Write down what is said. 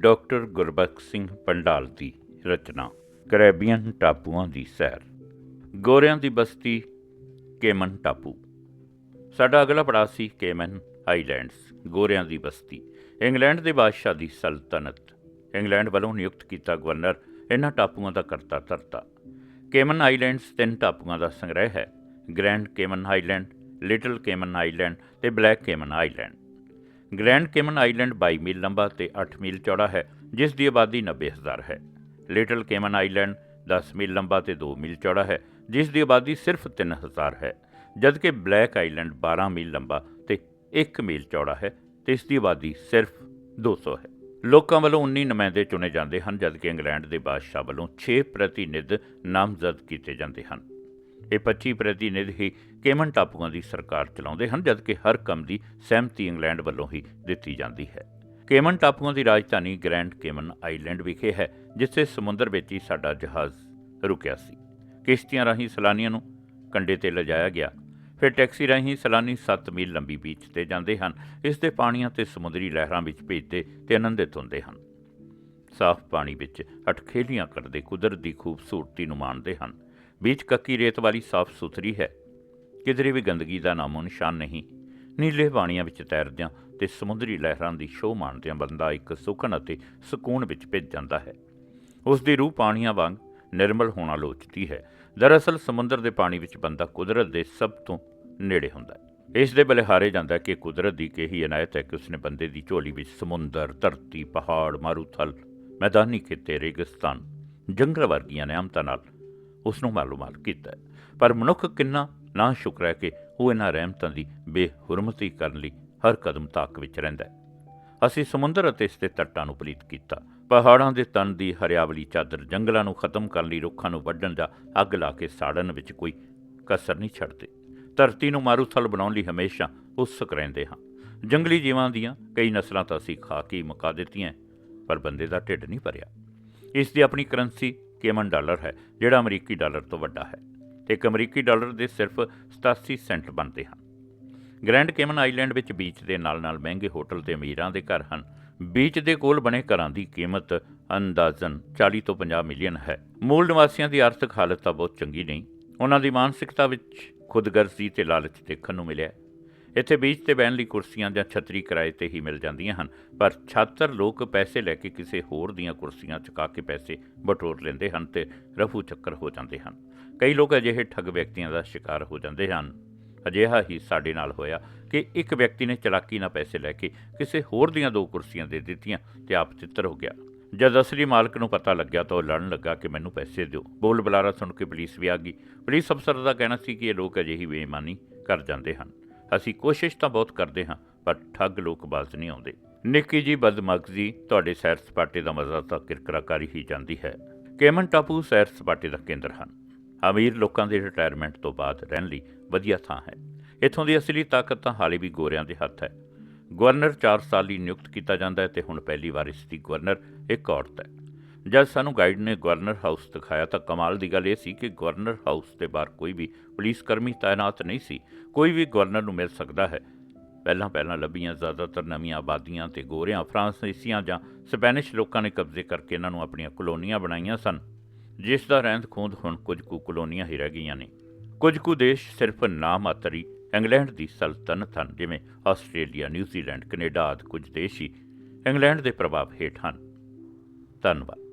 Doctor Gurbakhsh Singh Pandal ਦੀ ਰਚਨਾ, Caribbean ਟਾਪੂਆਂ ਦੀ ਸੈਰ। ਗੋਰਿਆਂ ਦੀ ਬਸਤੀ, ਕੇਮਨ ਟਾਪੂ। ਸਾਡਾ ਅਗਲਾ ਪੜਾਅ ਸੀ ਕੇਮਨ ਆਈਲੈਂਡਸ, ਗੋਰਿਆਂ ਦੀ ਬਸਤੀ। ਇੰਗਲੈਂਡ ਦੇ ਬਾਦਸ਼ਾਹ ਦੀ ਸਲਤਨਤ। ਇੰਗਲੈਂਡ ਵੱਲੋਂ ਨਿਯੁਕਤ ਕੀਤਾ ਗਵਰਨਰ, ਇਹਨਾਂ ਟਾਪੂਆਂ ਦਾ ਕਰਤਾ ਧਰਤਾ। ਕੇਮਨ ਆਈਲੈਂਡਸ ਤਿੰਨ ਟਾਪੂਆਂ ਦਾ ਸੰਗ੍ਰਹਿ ਹੈ। Grand Cayman Island, Little Cayman Island ਤੇ Black Cayman Island. Grand Cayman Island 22 ਮੀਲ ਲੰਬਾ ਤੇ 8 ਮੀਲ ਚੌੜਾ ਹੈ, ਜਿਸ ਦੀ ਆਬਾਦੀ 90000 ਹੈ। ਲਿਟਲ ਕੇਮਨ ਆਈਲੈਂਡ 10 ਮੀਲ ਲੰਬਾ ਤੇ 2 ਮੀਲ ਚੌੜਾ ਹੈ, ਜਿਸ ਦੀ ਆਬਾਦੀ ਸਿਰਫ 3000 ਹੈ, ਜਦਕਿ ਬਲੈਕ ਆਈਲੈਂਡ 12 ਮੀਲ ਲੰਬਾ ਤੇ 1 ਮੀਲ ਚੌੜਾ ਹੈ, ਤੇ ਇਸ ਦੀ ਆਬਾਦੀ ਸਿਰਫ 200 ਹੈ। ਲੋਕਾਂ ਵੱਲੋਂ 19 ਨੁਮਾਇੰਦੇ ਚੁਣੇ ਜਾਂਦੇ ਹਨ, ਜਦਕਿ ਇੰਗਲੈਂਡ ਦੇ ਬਾਦਸ਼ਾਹ ਵੱਲੋਂ 6 ਪ੍ਰਤੀਨਿਧ ਨਾਮਜ਼ਦ ਕੀਤੇ ਜਾਂਦੇ ਹਨ। ਇਹ 25 ਪ੍ਰਤੀਨਿਧ ਹੀ ਕੇਮਨ ਟਾਪੂਆਂ ਦੀ ਸਰਕਾਰ ਚਲਾਉਂਦੇ ਹਨ ਜਦਕਿ ਹਰ ਕੰਮ ਦੀ ਸਹਿਮਤੀ ਇੰਗਲੈਂਡ ਵੱਲੋਂ ਹੀ ਦਿੱਤੀ ਜਾਂਦੀ ਹੈ। ਕੇਮਨ ਟਾਪੂਆਂ ਦੀ ਰਾਜਧਾਨੀ ਗ੍ਰੈਂਡ ਕੇਮਨ ਆਈਲੈਂਡ ਵਿਖੇ ਹੈ, ਜਿੱਥੇ ਸਮੁੰਦਰ ਵਿੱਚ ਹੀ ਸਾਡਾ ਜਹਾਜ਼ ਰੁਕਿਆ ਸੀ। ਕਿਸ਼ਤੀਆਂ ਰਾਹੀਂ ਸੈਲਾਨੀਆਂ ਨੂੰ ਕੰਡੇ ਤੇ ਲਿਜਾਇਆ ਗਿਆ। ਫਿਰ ਟੈਕਸੀ ਰਾਹੀਂ ਸੈਲਾਨੀ 7 ਮੀਲ ਲੰਬੀ ਬੀਚ ਤੇ ਜਾਂਦੇ ਹਨ। ਇਸ ਦੇ ਪਾਣੀਆਂ ਤੇ ਸਮੁੰਦਰੀ ਲਹਿਰਾਂ ਵਿੱਚ ਭੇਜਦੇ ਤੇ ਆਨੰਦਿਤ ਹੁੰਦੇ ਹਨ। ਸਾਫ਼ ਪਾਣੀ ਵਿੱਚ ਅਟਖੇਲੀਆਂ ਕਰਦੇ ਕੁਦਰਤ ਦੀ ਖੂਬਸੂਰਤੀ ਨੂੰ ਮਾਣਦੇ ਹਨ। ਬੀਚ ਕੱਕੀ ਰੇਤ ਵਾਲੀ ਸਾਫ਼ ਸੁਥਰੀ ਹੈ। ਕਿਧਰੇ ਵੀ ਗੰਦਗੀ ਦਾ ਨਾਮੋ ਨਿਸ਼ਾਨ ਨਹੀਂ। ਨੀਲੇ ਪਾਣੀਆਂ ਵਿੱਚ ਤੈਰਦਿਆਂ ਤੇ ਸਮੁੰਦਰੀ ਲਹਿਰਾਂ ਦੀ ਸ਼ੋਅ ਮਾਣਦਿਆਂ ਬੰਦਾ ਇੱਕ ਸੁਖਨ ਅਤੇ ਸਕੂਨ ਵਿੱਚ ਭਿੱਜ ਜਾਂਦਾ ਹੈ। ਉਸ ਦੀ ਰੂਹ ਪਾਣੀਆਂ ਵਾਂਗ ਨਿਰਮਲ ਹੋਣਾ ਲੋਚਦੀ ਹੈ। ਦਰਅਸਲ ਸਮੁੰਦਰ ਦੇ ਪਾਣੀ ਵਿੱਚ ਬੰਦਾ ਕੁਦਰਤ ਦੇ ਸਭ ਤੋਂ ਨੇੜੇ ਹੁੰਦਾ ਹੈ। ਇਸ ਦੇ ਬਲਿਹਾਰੇ ਜਾਂਦਾ ਕਿ ਕੁਦਰਤ ਦੀ ਕਿਹੀ ਇਨਾਇਤ ਹੈ ਕਿ ਉਸਨੇ ਬੰਦੇ ਦੀ ਝੋਲੀ ਵਿੱਚ ਸਮੁੰਦਰ, ਧਰਤੀ, ਪਹਾੜ, ਮਾਰੂਥਲ, ਮੈਦਾਨੀ ਖੇਤੇ, ਰੇਗਿਸਤਾਨ, ਜੰਗਲ ਵਰਗੀਆਂ ਨਿਆਮਤਾਂ ਨਾਲ ਉਸ ਨੂੰ ਮਾਲੂਮਾਤ ਕੀਤਾ ਪਰ ਮਨੁੱਖ ਕਿੰਨਾ ਨਾ ਸ਼ੁਕਰ ਹੈ ਕਿ ਉਹ ਇਹਨਾਂ ਰਹਿਮਤਾਂ ਦੀ ਬੇਹੁਰਮਤੀ ਕਰਨ ਲਈ ਹਰ ਕਦਮ ਤਾਕ ਵਿੱਚ ਰਹਿੰਦਾ ਹੈ। ਅਸੀਂ ਸਮੁੰਦਰ ਅਤੇ ਇਸ ਦੇ ਤੱਟਾਂ ਨੂੰ ਪਲੀਤ ਕੀਤਾ। ਪਹਾੜਾਂ ਦੇ ਤਨ ਦੀ ਹਰਿਆਵਲੀ ਚਾਦਰ ਜੰਗਲਾਂ ਨੂੰ ਖਤਮ ਕਰਨ ਲਈ ਰੁੱਖਾਂ ਨੂੰ ਵੱਢਣ ਜਾਂ ਅੱਗ ਲਾ ਕੇ ਸਾੜਨ ਵਿੱਚ ਕੋਈ ਕਸਰ ਨਹੀਂ ਛੱਡਦੇ। ਧਰਤੀ ਨੂੰ ਮਾਰੂਥਲ ਬਣਾਉਣ ਲਈ ਹਮੇਸ਼ਾ ਉਤਸੁਕ ਰਹਿੰਦੇ ਹਾਂ। ਜੰਗਲੀ ਜੀਵਾਂ ਦੀਆਂ ਕਈ ਨਸਲਾਂ ਤਾਂ ਅਸੀਂ ਖਾ ਕੇ ਮੁਕਾ ਦਿੱਤੀਆਂ ਪਰ ਬੰਦੇ ਦਾ ਢਿੱਡ ਨਹੀਂ ਭਰਿਆ। ਇਸ ਦੀ ਆਪਣੀ ਕਰੰਸੀ ਕੇਮਨ ਡਾਲਰ ਹੈ, ਜਿਹੜਾ ਅਮਰੀਕੀ ਡਾਲਰ ਤੋਂ ਵੱਡਾ ਹੈ ਤੇ ਇੱਕ ਅਮਰੀਕੀ ਡਾਲਰ ਦੇ ਸਿਰਫ 87 ਸੈਂਟ ਬਣਦੇ ਹਨ। ਗ੍ਰੈਂਡ ਕੇਮਨ ਆਈਲੈਂਡ ਵਿੱਚ ਬੀਚ ਦੇ ਨਾਲ-ਨਾਲ ਮਹਿੰਗੇ ਹੋਟਲ ਤੇ ਅਮੀਰਾਂ ਦੇ ਘਰ ਹਨ। ਬੀਚ ਦੇ ਕੋਲ ਬਣੇ ਘਰਾਂ ਦੀ ਕੀਮਤ ਅੰਦਾਜ਼ਨ 40 ਤੋਂ 50 ਮਿਲੀਅਨ ਹੈ। ਮੂਲ ਨਿਵਾਸੀਆਂ ਦੀ ਆਰਥਿਕ ਹਾਲਤ ਤਾਂ ਬਹੁਤ ਚੰਗੀ ਨਹੀਂ, ਉਹਨਾਂ ਦੀ ਮਾਨਸਿਕਤਾ ਵਿੱਚ ਖੁਦਗਰਜ਼ੀ ਤੇ ਲਾਲਚ ਦੇਖਣ ਨੂੰ ਮਿਲਿਆ। ਇੱਥੇ ਬੀਚ ਤੇ ਬਹਿਣ ਲਈ ਕੁਰਸੀਆਂ ਜਾਂ ਛਤਰੀ ਕਿਰਾਏ ਤੇ ਹੀ ਮਿਲ ਜਾਂਦੀਆਂ ਹਨ, ਪਰ ਛਾਤਰ ਲੋਕ ਪੈਸੇ ਲੈ ਕੇ ਕਿਸੇ ਹੋਰ ਦੀਆਂ ਕੁਰਸੀਆਂ ਚੁਕਾ ਕੇ ਪੈਸੇ ਬਟੋਰ ਲੈਂਦੇ ਹਨ ਤੇ ਰਫੂ ਚੱਕਰ ਹੋ ਜਾਂਦੇ ਹਨ। ਕਈ ਲੋਕ ਅਜਿਹੇ ਠੱਗ ਵਿਅਕਤੀਆਂ ਦਾ ਸ਼ਿਕਾਰ ਹੋ ਜਾਂਦੇ ਹਨ। ਅਜਿਹਾ ਹੀ ਸਾਡੇ ਨਾਲ ਹੋਇਆ ਕਿ ਇੱਕ ਵਿਅਕਤੀ ਨੇ ਚਲਾਕੀ ਨਾਲ ਪੈਸੇ ਲੈ ਕੇ ਕਿਸੇ ਹੋਰ ਦੀਆਂ ਦੋ ਕੁਰਸੀਆਂ ਦੇ ਦਿੱਤੀਆਂ ਤੇ ਆਪ ਚਿੱਤਰ ਹੋ ਗਿਆ। ਜਦ ਅਸਲੀ ਮਾਲਕ ਨੂੰ ਪਤਾ ਲੱਗਿਆ ਤਾਂ ਉਹ ਲੜਨ ਲੱਗਾ ਕਿ ਮੈਨੂੰ ਪੈਸੇ ਦਿਓ। ਬੋਲ ਬੁਲਾਰਾ ਸੁਣ ਕੇ ਪੁਲਿਸ ਵੀ ਆ ਗਈ। ਪੁਲਿਸ ਅਫਸਰ ਦਾ ਕਹਿਣਾ ਸੀ ਕਿ ਇਹ ਲੋਕ ਅਜਿਹੀ ਬੇਈਮਾਨੀ ਕਰ ਜਾਂਦੇ ਹਨ। ਅਸੀਂ ਕੋਸ਼ਿਸ਼ ਤਾਂ ਬਹੁਤ ਕਰਦੇ ਹਾਂ, ਪਰ ਠੱਗ ਲੋਕ ਬਾਜ਼ ਨਹੀਂ ਆਉਂਦੇ। ਨਿੱਕੀ ਜੀ ਬਦਮਗਜ਼ੀ ਤੁਹਾਡੇ ਸੈਰ ਸਪਾਟੇ ਦਾ ਮਜ਼ਾ ਤਾਂ ਕਿਰਕਰਾ ਕਰ ਹੀ ਜਾਂਦੀ ਹੈ। ਕੇਮਨ ਟਾਪੂ ਸੈਰ ਸਪਾਟੇ ਦਾ ਕੇਂਦਰ ਹਨ। ਅਮੀਰ ਲੋਕਾਂ ਦੇ ਰਿਟਾਇਰਮੈਂਟ ਤੋਂ ਬਾਅਦ ਰਹਿਣ ਲਈ ਵਧੀਆ ਥਾਂ ਹੈ। ਇੱਥੋਂ ਦੀ ਅਸਲੀ ਤਾਕਤ ਤਾਂ ਹਾਲੇ ਵੀ ਗੋਰਿਆਂ ਦੇ ਹੱਥ ਹੈ। ਗਵਰਨਰ 4 ਸਾਲ ਲਈ ਨਿਯੁਕਤ ਕੀਤਾ ਜਾਂਦਾ ਹੈ ਤੇ ਹੁਣ ਪਹਿਲੀ ਵਾਰ ਇਸ ਦੀ ਗਵਰਨਰ ਇੱਕ ਔਰਤ ਹੈ। ਜਦ ਸਾਨੂੰ ਗਾਈਡ ਨੇ ਗਵਰਨਰ ਹਾਊਸ ਦਿਖਾਇਆ ਤਾਂ ਕਮਾਲ ਦੀ ਗੱਲ ਇਹ ਸੀ ਕਿ ਗਵਰਨਰ ਹਾਊਸ ਦੇ ਬਾਹਰ ਕੋਈ ਵੀ ਪੁਲਿਸ ਕਰਮੀ ਤਾਇਨਾਤ ਨਹੀਂ ਸੀ। ਕੋਈ ਵੀ ਗਵਰਨਰ ਨੂੰ ਮਿਲ ਸਕਦਾ ਹੈ। ਪਹਿਲਾਂ ਪਹਿਲਾਂ ਲੱਭੀਆਂ ਜ਼ਿਆਦਾਤਰ ਨਵੀਆਂ ਆਬਾਦੀਆਂ ਤੇ ਗੋਰਿਆਂ, ਫਰਾਂਸੀਸੀਆਂ ਜਾਂ ਸਪੈਨਿਸ਼ ਲੋਕਾਂ ਨੇ ਕਬਜ਼ੇ ਕਰਕੇ ਇਹਨਾਂ ਨੂੰ ਆਪਣੀਆਂ ਕਲੋਨੀਆਂ ਬਣਾਈਆਂ ਸਨ। ਜਿਸ ਦਾ ਰਹਿੰਦ ਖੂੰਦ ਹੁਣ ਕੁਝ ਕੁ ਕਲੋਨੀਆਂ ਹੀ ਰਹਿ ਗਈਆਂ ਨੇ। ਕੁਝ ਕੁ ਦੇਸ਼ ਸਿਰਫ ਨਾਮ ਮਾਤਰੀ ਇੰਗਲੈਂਡ ਦੀ ਸਲਤਨਤ ਹਨ, ਜਿਵੇਂ ਆਸਟ੍ਰੇਲੀਆ, ਨਿਊਜ਼ੀਲੈਂਡ, ਕੈਨੇਡਾ ਆਦਿ ਕੁਝ ਦੇਸ਼ ਹੀ ਇੰਗਲੈਂਡ ਦੇ ਪ੍ਰਭਾਵ ਹੇਠ ਹਨ। ਧੰਨਵਾਦ।